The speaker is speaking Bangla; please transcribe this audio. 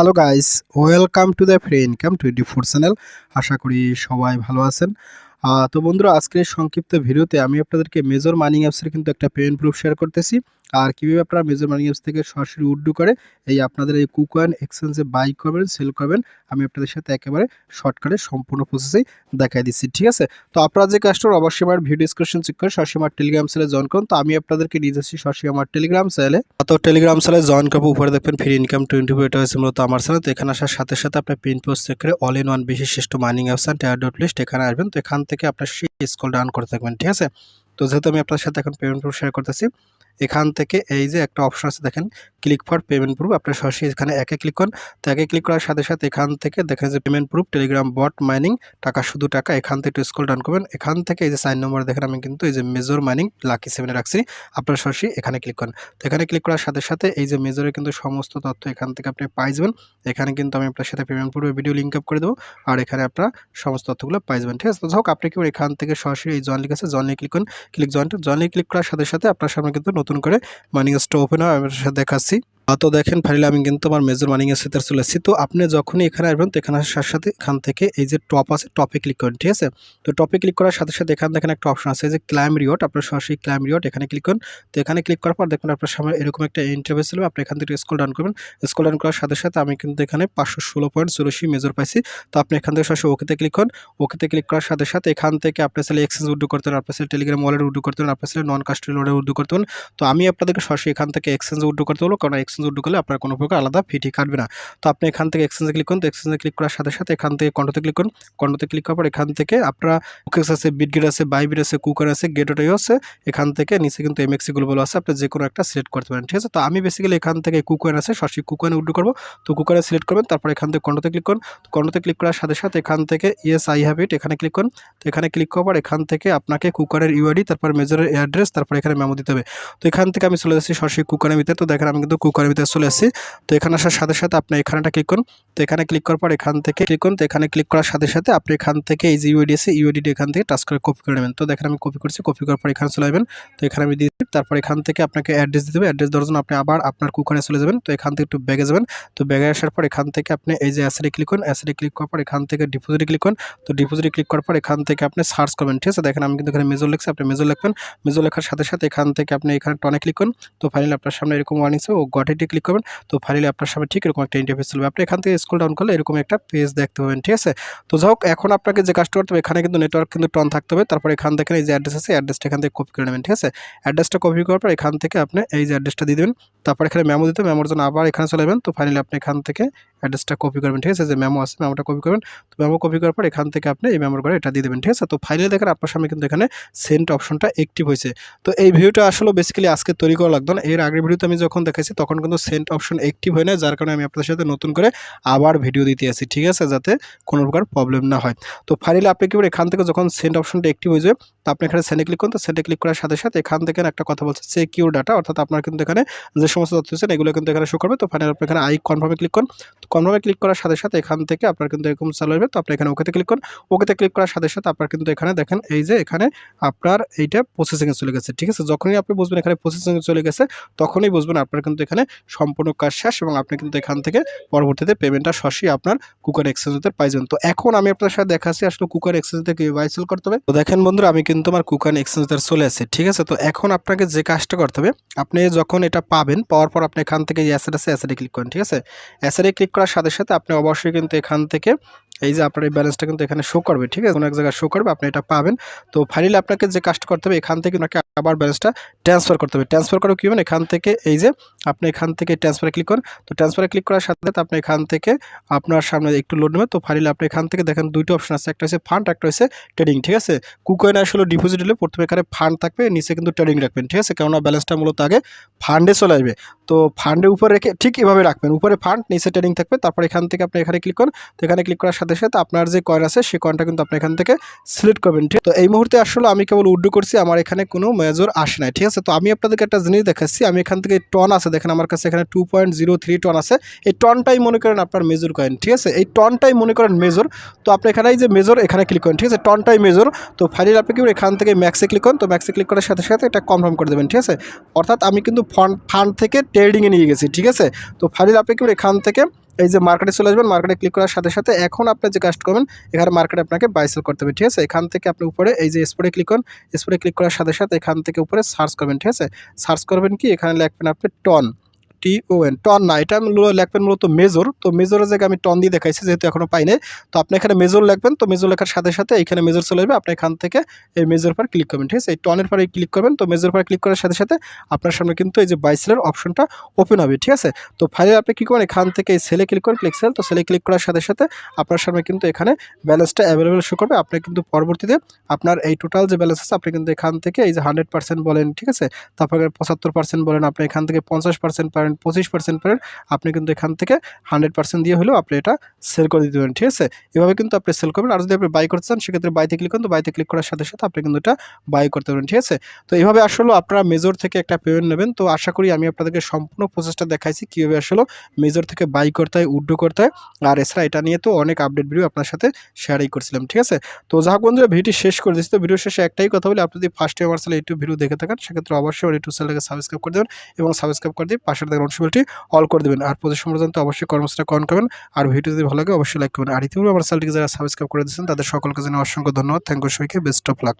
Hello guys, welcome to the free income twenty four channel. আশা করি সবাই ভালো আছেন। তো বন্ধুরা, আজকের সংক্ষিপ্ত ভিডিওতে আমি আপনাদেরকে মেজর মাইনিং অ্যাপসের কিন্তু একটা পেমেন্ট প্রুফ শেয়ার করতেছি। আর কীভাবে আপনারা মেজর মানি অ্যাপস থেকে সরাসরি উড্ডু করে এই আপনাদের এই কুকয়েন এক্সচেঞ্জে বাই করবেন সেল করবেন, আমি আপনাদের সাথে একেবারে শর্টকাটে সম্পূর্ণ প্রসেসেই দেখাই দিচ্ছি, ঠিক আছে? তো আপনারা যে কাস্টমার অবশ্যই আমার ভিডিও ডিসক্রিপশন চেক করে সরাসরি আমার টেলিগ্রাম চ্যানেলে জয়েন করুন। তো আমি আপনাদেরকে নিয়ে যাচ্ছি সরাসরি আমার টেলিগ্রাম চ্যানেলে তো টেলিগ্রাম চ্যানেলে জয়েন করব, উপরে দেখবেন ফ্রি ইনকাম টোয়েন্টি ফোর এটা হয়েছে মূলত আমার চ্যানেল তো এখানে আসার সাথে সাথে আপনার পিন পোস্ট চেক করে অল ইন ওয়ান বিশেষ শ্রেষ্ঠ mining apps and tier dot list এখানে আসবেন। তো এখান থেকে আপনার সেই স্কল ডাউন করে থাকবেন, ঠিক আছে? তো যেহেতু আমি আপনার সাথে এখন পেমেন্ট শেয়ার করতেছি এখান থেকে এই যে একটা অপশন আছে, দেখেন ক্লিক ফর পেমেন্ট প্রুফ আপনার সরাসরি এখানে একে ক্লিক করুন। তো একে ক্লিক করার সাথে সাথে এখান থেকে দেখেন যে payment proof Telegram bot mining টাকা শুধু টাকা, এখান থেকে একটু স্কল ডাউন করবেন। এখান থেকে এই যে সাইন নম্বর দেখেন আমি কিন্তু এই যে মেজর মাইনিং লাকি সেভেনে রাখছি, আপনার সরাসরি এখানে ক্লিক করুন। তো এখানে ক্লিক করার সাথে সাথে এই যে মেজরের কিন্তু সমস্ত তথ্য এখান থেকে আপনি পাই যাবেন। এখানে কিন্তু আমি আপনার সাথে পেমেন্ট প্রুফের ভিডিও লিঙ্ক আপ করে দেবো, আর এখানে আপনার সমস্ত তথ্যগুলো পাই যাবেন, ঠিক আছে? তো হোক, আপনি কি এখান থেকে সরাসরি এই জয়েন লিখ আছে জয়েন ক্লিক করুন। ক্লিক জয়েন জয়েন ক্লিক করার সাথে সাথে আপনার সামনে কিন্তু নতুন করে মাইনিং স্টো ওপেন হয় আমি দেখাচ্ছি। তো দেখেন ফাইলে আমি কিন্তু আমার মেজর মাইনিং এর সাথে চলে এসেছি তো আপনি যখনই এখানে আসবেন, তো এখানে আসার সাথে সাথে এখান থেকে এই যে টপ আছে টপে ক্লিক করেন, ঠিক আছে? তো টপে ক্লিক করার সাথে সাথে এখানে দেখেন একটা অপশন আছে যে ক্লাইম রিওয়ার্ড আপনার সরাসরি ক্লাইম রিওয়ার্ড এখানে ক্লিক করুন। তো এখানে ক্লিক করার পর দেখবেন আপনার সামনে এরকম একটা ইন্টারভেস ছিল আপনি এখান থেকে স্কল ডাউন করবেন। স্কল ডাউন করার সাথে সাথে আমি কিন্তু এখানে পাঁচশো ষোলো পয়েন্ট চুরাশি মেজর পাইছি। তো আপনি এখান থেকে সরাসরি ওকেতে ক্লিক করুন। ওকেতে ক্লিক করার সাথে সাথে এখান থেকে আপনার চাইলে এক্সচেঞ্জ উড্ডু করতে পারেন, আপনার চাইলে টেলিগ্রাম ওয়ালেট উড্ডু করতে পারেন, আপনার চাইলে নন কাস্টমার ওয়ালেট উড্ডু করতে পারেন। তো আমি আপনাদেরকে সরাসরি এখান থেকে এক্সচেঞ্জ উড্ডু করতে বলব কারণ এক্সচেঞ্জ উড্ডু করলে আপনার কোনো প্রকার আলাদা ফিটি কাটবে না। তো আপনি এখান থেকে এক্সচেঞ্জে ক্লিক করুন, তো এক্সচেঞ্জে ক্লিক করার সাথে সাথে এখান থেকে কন্টোতে ক্লিক করুন। কন্টোতে ক্লিক করার পর এখান থেকে আপনারা আছে বিটগেট আছে বাইবিট আছে কুকার আছে গেটোটাইও আছে, এখান থেকে নিচে কিন্তু এমএক্সি গুলো আছে, আপনি যে কোনো একটা সিলেক্ট করতে পারেন, ঠিক আছে? তো আমি বেসিক্যালি এখান থেকে কুকয়েন আছে, সরাসরি কুকয়েন উড্ডু করব। তো কুকারে সিলেক্ট করবেন, তারপর এখান থেকে কন্টোতে ক্লিক করুন। তো কন্টোতে ক্লিক করার সাথে সাথে এখান থেকে ইয়েস আই হ্যাভ ইট এখানে ক্লিক করুন। তো এখানে ক্লিক করার পর এখান থেকে আপনাকে কুকারের ইউআইডি তারপর মেজরের অ্যাড্রেস তারপর এখানে মেমো দিতে হবে। তো এখান থেকে আমি চলে যাচ্ছি সরাসরি কুকারের ভিতরে। তো দেখেন আমি কিন্তু কুকারের ভিতরে চলে আসছি তো এখানে আসার সাথে সাথে আপনি এখানেটা ক্লিক করুন। তো এখানে ক্লিক করার পর এখান থেকে ক্লিক করুন। তো এখানে ক্লিক করার সাথে সাথে আপনি এখান থেকে এই যে ইউআইডি আছে ইউআইডি এখান থেকে টাচ করে কপি করে নেবেন। তো দেখেন আমি কপি করছি কপি করার পর এখানে চলে যাবেন তো এখানে আমি দিয়ে। তারপর এখান থেকে আপনাকে অ্যাড্রেস দিতে হবে। অ্যাড্রেস দেওয়ার জন্য আপনি আবার আপনার কুকারে চলে যাবেন। তো এখান থেকে একটু ব্যাগে যাবেন। তো ব্যাগে আসার পর এখান থেকে আপনি এই যে অ্যাসেডে ক্লিক করুন। অ্যাসেডে ক্লিক করার পর এখান থেকে ডিপোজিটে ক্লিক করুন। তো ডিপোজিটে ক্লিক করার পর এখান থেকে আপনি সার্চ করবেন। ঠিক আছে? দেখেন আমি কিন্তু এখানে মেজর লিখছি। আপনি মেজর লিখবেন। মেজর লেখার সাথে সাথে এখান থেকে আপনি এখানে টনে ক্লিক করুন। তো ফাইনালি আপনার সামনে এরকম ওয়ার্নিংস ও গটেটে ক্লিক করবেন। তো ফাইনালি আপনার সামনে ঠিক এরকম একটা ইন্টারফেস চলবে। আপনি এখান থেকে স্কুল ডাউন করলে এরকম একটা পেজ দেখতে পাবেন, ঠিক আছে? তো যাই হোক, এখন আপনাকে যে কাজটা করতে হবে, এখানে কিন্তু নেটওয়ার্ক কিন্তু টন থাকতে হবে। তারপর এখান থেকে এই যে অ্যাড্রেস আছে অ্যাড্রেসটা এখান থেকে কপি করে নেবেন, ঠিক আছে? অ্যাড্রেসটা কপি করার পর এখান থেকে আপনি এই যে অ্যাড্রেসটা দিয়ে দেবেন। তারপর এখানে মেমো দিতে মেমোর জন্য আবার এখানে চলে যাবেন। তো ফাইনালি আপনি এখান থেকে অ্যাড্রেসটা কপি করবেন, ঠিক আছে? যে মেমো আছে মেমোটা কপি করবেন। তো মেমো কপি করার পর এখান থেকে আপনি এই মেমোর করে এটা দিয়ে দেবেন, ঠিক আছে? তো ফাইনালি দেখেন আপনার সামনে কিন্তু এখানে সেন্ট অপশনটা অ্যাক্টিভ হয়েছে। তো এই ভিডিওটা আসলে বেসিক্যালি আজকে তৈরি করা লাগতো না। এর আগের ভিডিওতে আমি যখন দেখাইছি, তখন কিন্তু সেন্ট অপশন অ্যাক্টিভ হয় না, যার কারণে আমি আপনাদের সাথে নতুন করে আবার ভিডিও দিতে আসি, ঠিক আছে? যাতে কোনো প্রকার প্রবলেম না হয়। তো ফাইনালি আপনি কি এখান থেকে যখন সেন্ট অপশনটা অ্যাক্টিভ হয়ে যাবে, তো আপনি এখানে সেন্টে ক্লিক করুন। তো সেন্টে ক্লিক করার সাথে সাথে এখান থেকে একটা কথা বলছে সিকিউর ডাটা অর্থাৎ আপনার কিন্তু এখানে যে সমস্ত তথ্য আছে, এগুলো কিন্তু এখানে শো করবে। তো ফাইনালি আপনি এখানে আই কনফার্মে ক্লিক করুন। তো কনফার্মে ক্লিক করার সাথে সাথে এখান থেকে আপনার কিন্তু এরকম চালু হবে তো আপনি এখানে ওকেতে ক্লিক করুন। ওকেতে ক্লিক করার সাথে সাথে আপনার কিন্তু এখানে দেখেন, এই যে এখানে আপনার এইটা প্রসেসিংয়ে চলে গেছে, ঠিক আছে? যখনই আপনি বুঝবেন এখানে প্রসেসিংয়ে চলে গেছে, তখনই বুঝবেন আপনার কিন্তু এখানে সম্পূর্ণ কাজ শেষ এবং আপনি কিন্তু এখান থেকে পরবর্তীতে পেমেন্টটা সরাসরি আপনার কুকার এক্সচেঞ্জতে পাইবেন তো এখন আমি আপনার সাথে দেখাচ্ছি আসলে কুকার এক্সচেঞ্জ থেকে বাইসেল করতে হবে। তো দেখেন বন্ধুরা, আমি কিন্তু আমার কুকার এক্সচেঞ্জতে চলে আসছে ঠিক আছে? তো এখন আপনাকে যে কাজটা করতে হবে, আপনি যখন এটা পাবেন, পাওয়ার পর আপনি এখান থেকে যে অ্যাসেট আছে অ্যাসেটে ক্লিক করেন, ঠিক আছে? অ্যাসেটে ক্লিক করার সাথে সাথে আপনি অবশ্যই কিন্তু এখান থেকে এই যে আপনার এই ব্যালেন্সটা কিন্তু এখানে শো করবে, ঠিক আছে? কোনো এক জায়গায় শো করবে, আপনি এটা পাবেন। তো ফাইনালি আপনাকে যে কাজটা করতে হবে, এখান থেকে আপনাকে আবার ব্যালেন্সটা ট্রান্সফার করতে হবে। ট্রান্সফার করে কী হবেন এখান থেকে এই যে আপনি এখান থেকে ট্রান্সফারে ক্লিক করুন। তো ট্রান্সফারে ক্লিক করার সাথে সাথে আপনি এখান থেকে আপনার সামনে একটু লোড নেবে তো ফাইনালি আপনি এখান থেকে দেখেন দুইটা অপশন আছে। একটা হচ্ছে ফান্ড একটা হচ্ছে ট্রেডিং ঠিক আছে? কুকয়েন আসলে ডিপোজিট হলে প্রথমে এখানে ফান্ড থাকবে, নিচে কিন্তু ট্রেডিং রাখবেন, ঠিক আছে? কেননা ব্যালেন্সটা মূলত আগে ফান্ডে চলে আসবে। তো ফান্ডের উপরে রেখে ঠিক এভাবে রাখবেন। উপরে ফান্ড নিচে ট্রেডিং থাকবে। তারপর এখান থেকে আপনি এখানে ক্লিক করুন। তো এখানে ক্লিক করার সাথে সাথে আপনার যে কয়েন আছে সেই কয়েনটা কিন্তু আপনি এখান থেকে সিলেক্ট করবেন, ঠিক? তো এই মুহূর্তে আসলে আমি কেবল উড্ডু করছি। আমার এখানে কোনো মেজর আসে নাই, ঠিক আছে? তো আমি আপনাদেরকে একটা জিনিস দেখাচ্ছি, আমি এখান থেকে টন আছে, দেখেন আমার কাছে এখানে two point zero three ton আছে, এই টনটাই মনে করেন আপনার মেজর কয়েন ঠিক আছে? এই টনটাই মনে করেন মেজর তো আপনি এখানে এই যে মেজর এখানে ক্লিক করেন, ঠিক আছে? টনটাই মেজর তো ফাইনালি আপনি কি এখান থেকে ম্যাক্সে ক্লিক করেন, তো ম্যাক্সে ক্লিক করার সাথে সাথে এটা কনফার্ম করে দেবেন, ঠিক আছে? অর্থাৎ আমি কিন্তু ফান্ড ফান্ড থেকে ট্রেডিংয়ে নিয়ে গেছি, ঠিক আছে? তো ফাইনালি আপনি কি এখান থেকে এই যে মার্কেটে চলে আসবেন মার্কেটে ক্লিক করার সাথে সাথে এখন আপনি যে কাজ করবেন, এখানে মার্কেটে আপনাকে বাইসেল করতে হবে, ঠিক আছে? এখান থেকে আপনি উপরে এই যে স্পোর্টে ক্লিক করুন স্পোর্টে ক্লিক করার সাথে সাথে এখান থেকে উপরে সার্চ করবেন, ঠিক আছে? সার্চ করবেন কি? এখানে লিখবেন আপনি ton T O N ton না, এটা মূল- লিখবেন মূলত মেজর তো মেজরের জায়গায় আমি টন দিয়ে দেখাইছি, যেহেতু এখনও পাই নাই, তো আপনি এখানে মেজর লিখবেন, তো মেজর লেখার সাথে সাথে এখানে মেজর চলে যাবে আপনি এখান থেকে এই মেজর পর ক্লিক করবেন, ঠিক আছে? এই টনের পরে ক্লিক করবেন, তো মেজর পর ক্লিক করার সাথে সাথে আপনার সামনে কিন্তু এই যে বাইসেলের অপশনটা ওপেন হবে, ঠিক আছে? তো ফাইলে আপনি কী করেন, এখান থেকে এই সেলে ক্লিক করেন ক্লিক সেল তো সেলে ক্লিক করার সাথে সাথে আপনার সামনে কিন্তু এখানে ব্যালেন্সটা অ্যাভেলেবেল শো করবে, আপনি কিন্তু পরবর্তীতে আপনার এই টোটাল যে ব্যালেন্স আছে, আপনি কিন্তু এখান থেকে এই যে হান্ড্রেড বলেন, ঠিক আছে? তারপরে পঁচাত্তর বলেন, আপনি এখান থেকে পঞ্চাশ পার্সেন্ট পারেন, পঁচিশ পার্সেন্ট পারেন, আপনি কিন্তু এখান থেকে হান্ড্রেড পার্সেন্ট দিয়ে হলেও আপনি এটা সেল করে দিতে পারেন, ঠিক আছে? এভাবে কিন্তু আপনি সেল করবেন, আর যদি আপনি বাই করতে চান, সেক্ষেত্রে বাইতে ক্লিক করুন, তো বাইতে ক্লিক করার সাথে সাথে আপনি কিন্তু এটা বাই করতে পারেন, ঠিক আছে? তো এইভাবে আসলে আপনারা মেজর থেকে একটা পেমেন্ট নেবেন, তো আশা করি আমি আপনাদেরকে সম্পূর্ণ প্রসেসটা দেখাইছি, কীভাবে আসলে মেজর থেকে বাই করতে হয় উড্ডো করতে হয়, আর এছাড়া এটা নিয়ে তো অনেক আপডেট ভিডিও আপনার সাথে শেয়ারই করছিলাম, ঠিক আছে? তো যাই হোক বন্ধুরা ভিডিও শেষ করে দিচ্ছি তো ভিডিও শেষে একটাই কথা বলি, আপনি যদি ফার্স্ট টাইম আমার চ্যানেল ইউটিউব ভিডিও দেখে থাকেন, সেক্ষেত্রে অবশ্যই আমার ইউটিউব চ্যানেলকে সাবস্ক্রাইব করে দেবেন এবং সাবস্ক্রাইব করে দিয়ে দেখেন নোটিফিকেশনটি অল করে দেবেন। আর প্রতি সম্পর্কে অবশ্যই কর্মসূচিটা কন করবেন। আর ভিডিও যদি ভালো লাগে, অবশ্যই লাইক করবেন। আর ইতিপূর্বে আমার চ্যানেলটিকে যারা সাবস্ক্রাইব করে দিয়েছেন, তাদের সকলকে জানাই অসংখ্য ধন্যবাদ। থ্যাংক ইউ সবাইকে বেস্ট অফ লাক